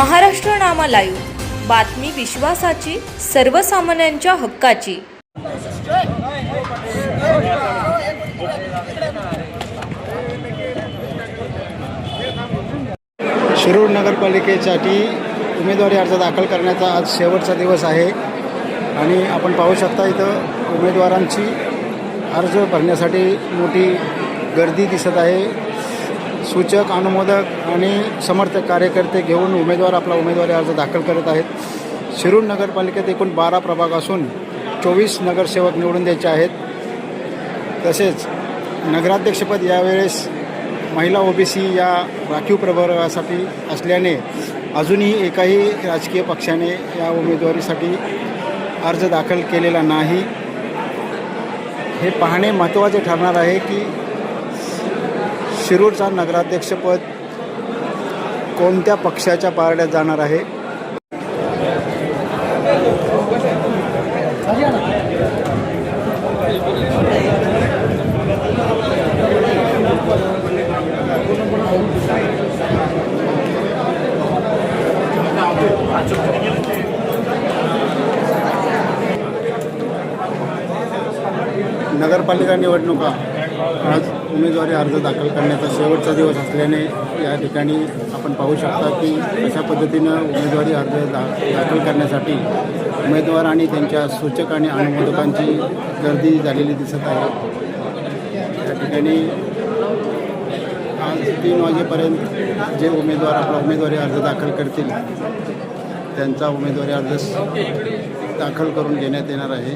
महाराष्ट्र नामा live. बातमी विश्वासाची सर्वसामान्यांच्या हक्काची. शिरूर नगरपालिकेसाठी उमेदवारी अर्ज दाखल करण्याचा आज शेवटचा दिवस आहे. आणि आपण पाहू शकता इथं उमेदवारांची अर्ज भरण्यासाठी मोठी गर्दी दिसत आहे. सूचक अनुमोदक आणि समर्थक कार्यकर्ते घेऊन उमेदवार आपला उमेदवारी अर्ज दाखल करत आहेत. शिरूर नगरपालिकेत एकूण बारा प्रभाग असून चोवीस नगरसेवक निवडून द्यायचे आहेत. तसेच नगराध्यक्षपद यावेळेस महिला ओबीसी या राखीव प्रभागासाठी असल्याने अजूनही एकाही राजकीय पक्षाने या उमेदवारीसाठी अर्ज दाखल केलेला नाही. हे पाहणे महत्त्वाचे ठरणार आहे की शिरूरचा नगराध्यक्षपद कोणत्या पक्षाच्या पारड्यात जाणार आहे? नगरपालिका निवडणुका. आज उमेदवारी अर्ज दाखल करण्याचा शेवटचा दिवस असल्याने या ठिकाणी आपण पाहू शकता की अशा पद्धतीनं उमेदवारी अर्ज दा दाखल करण्यासाठी उमेदवार आणि त्यांच्या सूचक आणि अनुमोदकांची गर्दी झालेली दिसत आहे. या ठिकाणी आज तीन वाजेपर्यंत जे उमेदवार आपला उमेदवारी अर्ज दाखल करतील त्यांचा उमेदवारी अर्ज दाखल करून घेण्यात येणार आहे.